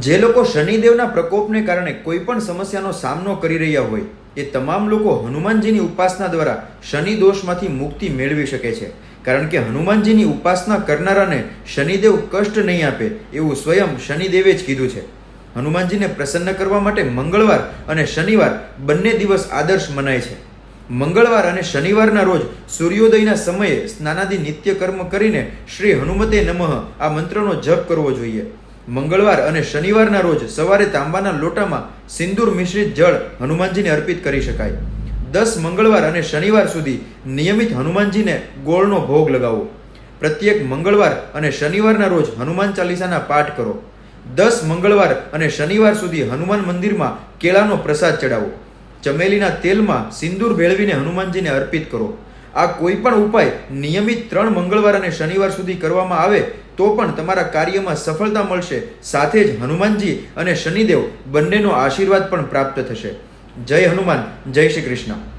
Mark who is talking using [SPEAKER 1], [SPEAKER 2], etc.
[SPEAKER 1] જે લોકો શનિદેવના પ્રકોપને કારણે કોઈ પણ સમસ્યાનો સામનો કરી રહ્યા હોય, એ તમામ લોકો હનુમાનજીની ઉપાસના દ્વારા શનિ દોષમાંથી મુક્તિ મેળવી શકે છે. કારણ કે હનુમાનજીની ઉપાસના કરનારાને શનિદેવ કષ્ટ નહીં આપે એવું સ્વયં શનિદેવે જ કીધું છે. હનુમાનજીને પ્રસન્ન કરવા માટે મંગળવાર અને શનિવાર બંને દિવસ આદર્શ મનાય છે. મંગળવાર અને શનિવારના રોજ સૂર્યોદયના સમયે સ્નાનાદિ નિત્ય કર્મ કરીને શ્રી હનુમતે નમઃ આ મંત્રનો જપ કરવો જોઈએ. મંગળવાર અને શનિવારના રોજ સવારે તાંબાના લોટામાં સિંદૂર મિશ્રિત જળ હનુમાનજીને અર્પિત કરી શકાય. દસ મંગળવાર અને શનિવાર સુધી નિયમિત હનુમાનજીને ગોળનો ભોગ લગાવો. પ્રત્યેક મંગળવાર અને શનિવારના રોજ હનુમાન ચાલીસાના પાઠ કરો. દસ મંગળવાર અને શનિવાર સુધી હનુમાન મંદિરમાં કેળાનો પ્રસાદ ચડાવો ચમેલીના તેલમાં સિંદૂર ભેળવીને હનુમાનજીને અર્પિત કરો. આ કોઈ પણ ઉપાય નિયમિત ત્રણ મંગળવાર અને શનિવાર સુધી કરવામાં આવે, તો પણ તમારા કાર્યમાં સફળતા મળશે. સાથે જ હનુમાનજી અને શનિદેવ બંનેનો આશીર્વાદ પણ પ્રાપ્ત થશે. જય હનુમાન, જય શ્રી કૃષ્ણ.